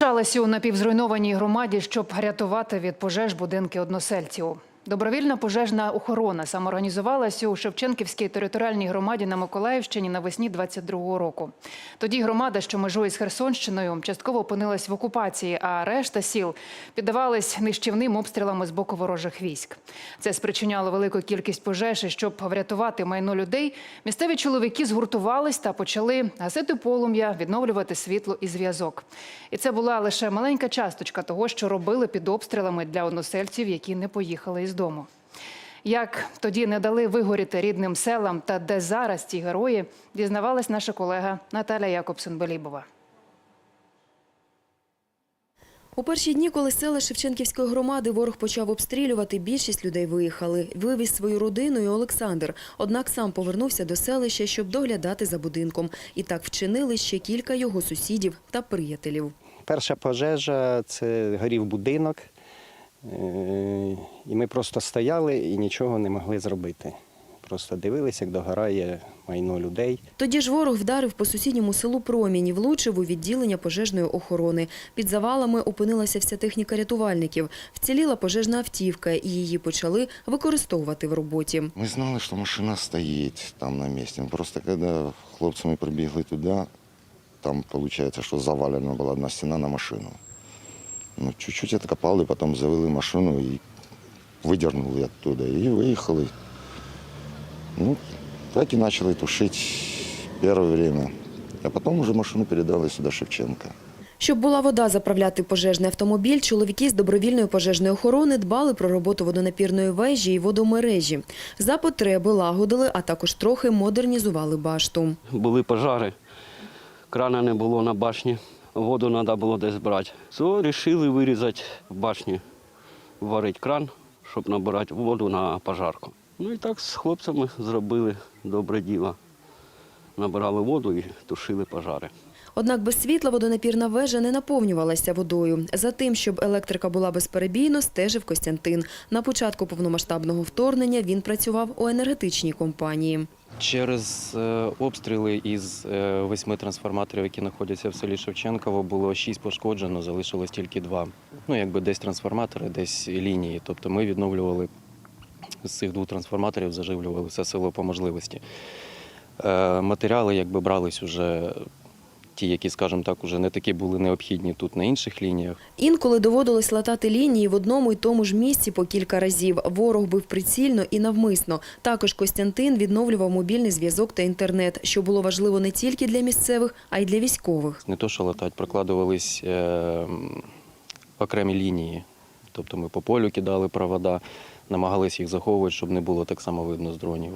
Залишилися у напівзруйнованій громаді, щоб рятувати від пожеж будинки односельців. Добровільна пожежна охорона самоорганізувалася у Шевченківській територіальній громаді на Миколаївщині навесні 22-го року. Тоді громада, що межує з Херсонщиною, частково опинилась в окупації, а решта сіл піддавались нищівним обстрілами з боку ворожих військ. Це спричиняло велику кількість пожеж. І щоб врятувати майно людей, місцеві чоловіки згуртувались та почали гасити полум'я, відновлювати світло і зв'язок. І це була лише маленька часточка того, що робили під обстрілами для односельців, які не поїхали із дому. Як тоді не дали вигоріти рідним селам та де зараз ці герої, дізнавалась наша колега Наталя Якобсон-Белібова. У перші дні, коли села Шевченківської громади ворог почав обстрілювати, більшість людей виїхали. Вивіз свою родину і Олександр. Однак сам повернувся до селища, щоб доглядати за будинком. І так вчинили ще кілька його сусідів та приятелів. Перша пожежа це горів будинок. Е, І ми просто стояли і нічого не могли зробити. Просто дивилися, як догорає майно людей. Тоді ж ворог вдарив по сусідньому селу промінь і влучив у відділення пожежної охорони. Під завалами опинилася вся техніка рятувальників. Вціліла пожежна автівка, і її почали використовувати в роботі. Ми знали, що машина стоїть там на місці. Просто коли хлопці ми прибігли туди, там виходить, що завалена була одна стіна на машину. Ну, чуть-чуть откопали, потім завели машину і видернули оттуда. І виїхали. Ну, так і почали тушити перше время. А потім вже машину передали сюди Шевченка. Щоб була вода заправляти пожежний автомобіль, чоловіки з добровільної пожежної охорони дбали про роботу водонапірної вежі і водомережі. За потреби лагодили, а також трохи модернізували башту. були пожари, крана не було на башні, воду треба було десь брати. То вирішили вирізати в башні, варити кран, щоб набирати воду на пожарку. Ну і так з хлопцями зробили добре діло. Набирали воду і тушили пожари. Однак без світла водонапірна вежа не наповнювалася водою. За тим, щоб електрика була безперебійно, стежив Костянтин. На початку повномасштабного вторгнення він працював у енергетичній компанії. Через е, обстріли із е, восьми трансформаторів, які знаходяться в селі Шевченково, було шість пошкоджено, залишилось тільки два. Ну, якби десь трансформатори, десь лінії. Тобто ми відновлювали з цих двох трансформаторів, заживлювали все село по можливості. Е, Матеріали якби брались уже ті, які, скажімо так, уже не такі були необхідні тут на інших лініях. Інколи доводилось латати лінії в одному й тому ж місці по кілька разів. Ворог бив прицільно і навмисно. Також Костянтин відновлював мобільний зв'язок та інтернет, що було важливо не тільки для місцевих, а й для військових. Не то, що латать, прокладувались е, окремі лінії. Тобто ми по полю кидали провода, намагалися їх заховувати, щоб не було так само видно з дронів.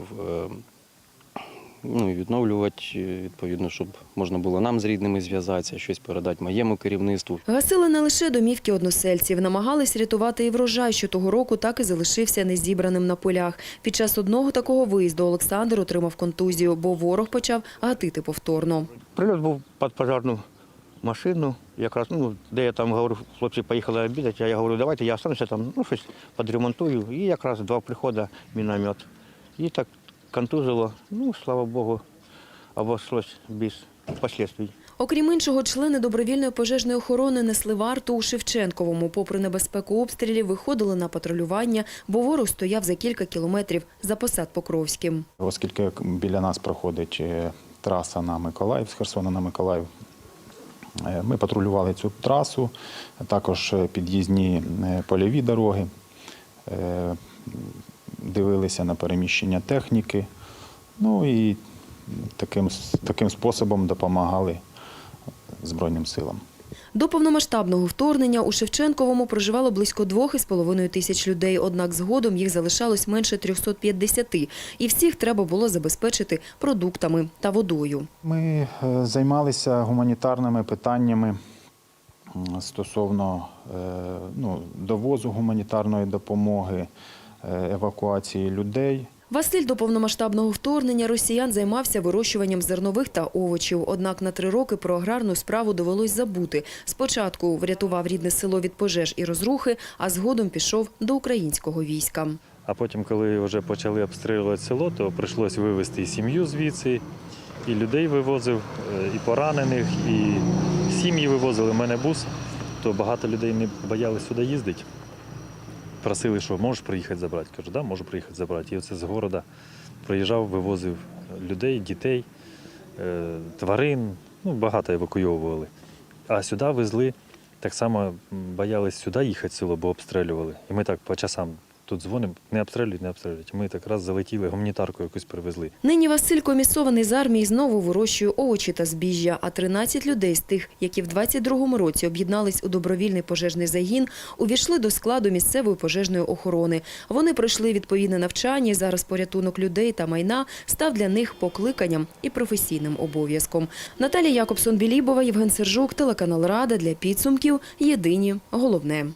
Ну і відновлювати, е, відповідно, щоб можна було нам з рідними зв'язатися, щось передати моєму керівництву. Гасили не лише домівки односельців, намагались рятувати і врожай, що того року так і залишився незібраним на полях. Під час одного такого виїзду Олександр отримав контузію, бо ворог почав гатити повторно. Прильот був під пожарну машину. Якраз, ну, де я там говорю, хлопці поїхали обідати, а я говорю, давайте я остануся там, ну, щось підремонтую. І якраз два приходи міномет. І так контузило. Ну, слава Богу, обошлось без последствий. Окрім іншого, члени добровільної пожежної охорони несли варту у Шевченковому. Попри небезпеку обстрілів, виходили на патрулювання, бо ворог стояв за кілька кілометрів за посад Покровським. Оскільки біля нас проходить е, траса на Миколаїв, з Херсона на Миколаїв, е, ми патрулювали цю трасу, також е, під'їзні польові дороги, дивилися на переміщення техніки, ну і таким, таким способом допомагали Збройним силам. До повномасштабного вторгнення у Шевченковому проживало близько двох із половиною тисяч людей, однак згодом їх залишалось менше 350, і всіх треба було забезпечити продуктами та водою. Ми е, займалися гуманітарними питаннями стосовно е, ну, довозу гуманітарної допомоги, евакуації людей. Василь до повномасштабного вторгнення росіян займався вирощуванням зернових та овочів. Однак на три роки про аграрну справу довелось забути. Спочатку врятував рідне село від пожеж і розрухи, а згодом пішов до українського війська. А потім, коли вже почали обстрілювати село, то прийшлося вивезти і сім'ю звідси, і людей вивозив, е, і поранених, і сім'ї вивозили в мене бус, то багато людей не боялися сюди їздити. Просили, що можеш приїхати забрати. Кажу, да, можу приїхати забрати. І оце з города приїжджав, вивозив людей, дітей, е, тварин, ну, багато евакуйовували. А сюди везли, так само боялись сюди їхати село, бо обстрілювали. І ми так по часам тут дзвонимо, не обстрілюють, не обстрілюють. Ми так раз залетіли, гуманітарку якусь привезли. Нині Василь комісований з армії знову вирощує овочі та збіжжя, а 13 людей з тих, які в 22-му році об'єднались у добровільний пожежний загін, увійшли до складу місцевої пожежної охорони. Вони пройшли відповідне навчання, зараз порятунок людей та майна став для них покликанням і професійним обов'язком. Наталія Якобсон-Білібова, Євген Сержук, телеканал Рада для підсумків. Єдині головне.